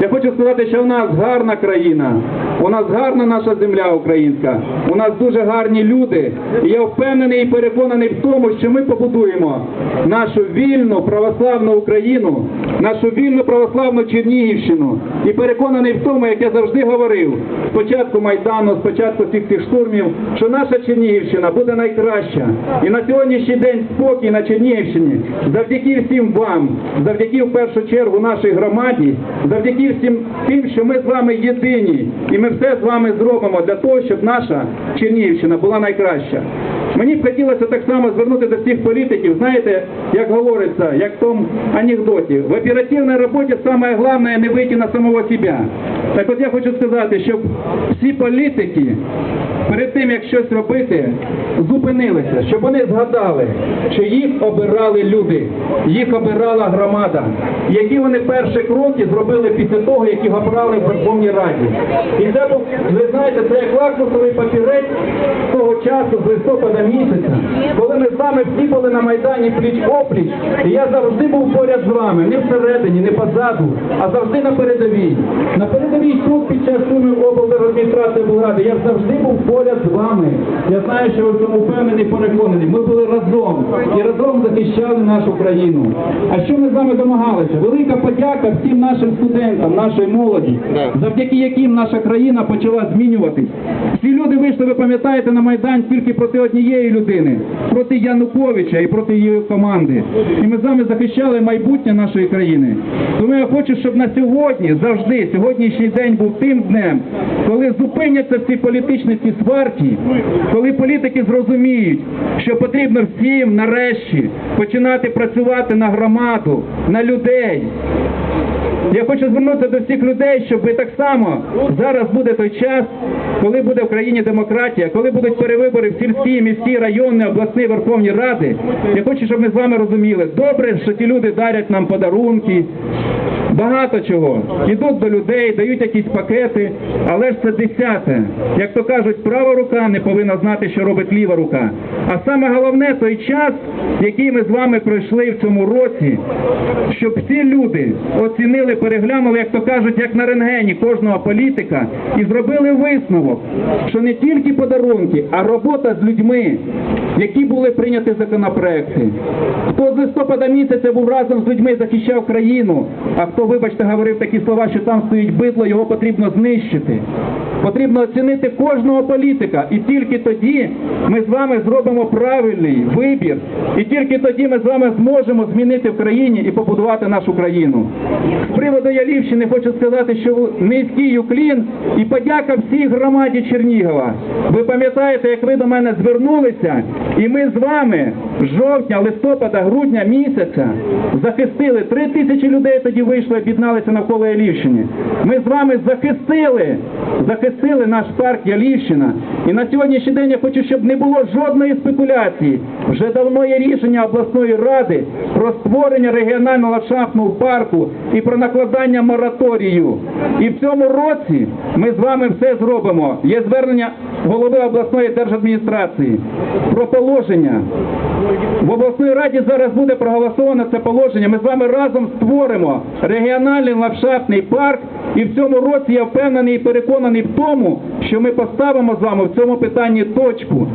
Я хочу сказати, що в нас гарна країна, у нас гарна наша земля українська, у нас дуже гарні люди. І я впевнений і переконаний в тому, що ми побудуємо нашу вільну православну Україну, нашу вільну православну Чернігівщину. І переконаний в тому, як я завжди говорив, спочатку Майдану, спочатку всіх цих штурмів, що наша Чернігівщина буде найкраща. І на сьогоднішній день спокій на Чернігівщині завдяки всім вам, завдяки в першу чергу нашій громаді, завдяки всім тим, що ми з вами єдині, і ми все з вами зробимо для того, щоб наша Чернігівщина була найкраща. Мені б хотілося так само звернути до всіх політиків, знаєте, як говориться, як в тому анекдоті, в оперативній роботі саме головне не вийти на самого себе. Так от я хочу сказати, щоб всі політики перед тим, як щось робити, зупинилися, щоб вони згадали, що їх обирали люди, їх обирала громада, які вони перші кроки зробили після того, як їх обрали в Верховній Раді. І це ви знаєте, це як лакмусовий папірець часу, з листопада місяця, коли ми з вами всі були на Майдані пліч опліч, і я завжди був поряд з вами, не всередині, не позаду, а завжди на передовій. На передовій тут під час штурмів облдержадміністрації влади я завжди був поряд з вами. Я знаю, що ви в цьому впевнений, переконаний. Ми були разом і разом захищали нашу країну. А що ми з вами домагалися? Велика подяка всім нашим студентам, нашої молоді, завдяки яким наша країна почала змінюватись. Всі люди вийшли, ви пам'ятаєте, на Майдан тільки проти однієї людини, проти Януковича і проти її команди. І ми з вами захищали майбутнє нашої країни. Тому я хочу, щоб на сьогодні, завжди, сьогоднішній день був тим днем, коли зупиняться всі політичні ці сварки, коли політики зрозуміють, що потрібно всім нарешті починати працювати на громаду, на людей. Я хочу звернутися до всіх людей, щоб так само зараз буде той час, коли буде в країні демократія, коли будуть перевибори в сільські, міські, районні, обласні Верховні Ради. Я хочу, щоб ми з вами розуміли, добре, що ті люди дарять нам подарунки, багато чого. Ідуть до людей, дають якісь пакети, але ж це десяте. Як то кажуть, права рука не повинна знати, що робить ліва рука. А саме головне той час, який ми з вами пройшли в цьому році, щоб всі люди оцінили, переглянули, як то кажуть, як на рентгені кожного політика, і зробили висновок, що не тільки подарунки, а робота з людьми, які були прийняті законопроекти. Хто з листопада місяця був разом з людьми, захищав країну, а хто, вибачте, говорив такі слова, що там стоїть бидло, його потрібно знищити. Потрібно оцінити кожного політика, і тільки тоді ми з вами зробимо правильний вибір, і тільки тоді ми з вами зможемо змінити в країні і побудувати нашу країну. З приводу Ялівщини хочу сказати, що низький уклін і подяка всій громаді Чернігова. Ви пам'ятаєте, як ви до мене звернулися, і ми з вами жовтня, листопада, грудня місяця захистили три тисячі людей. Тоді вийшли, об'єдналися навколо Ялівщини. Ми з вами захистили, захистили наш парк Ялівщина. І на сьогоднішній день я хочу, щоб не було жодної спекуляції. Вже давно є рішення обласної ради про створення регіонального ландшафтного парку і про накладання мораторію. І в цьому році ми з вами все зробимо. Є звернення голови обласної держадміністрації про положення. В обласній раді зараз буде проголосовано це положення. Ми з вами разом створимо регіональний ландшафтний парк. І в цьому році я впевнений і переконаний в тому, що ми поставимо з вами в цьому питанні точку.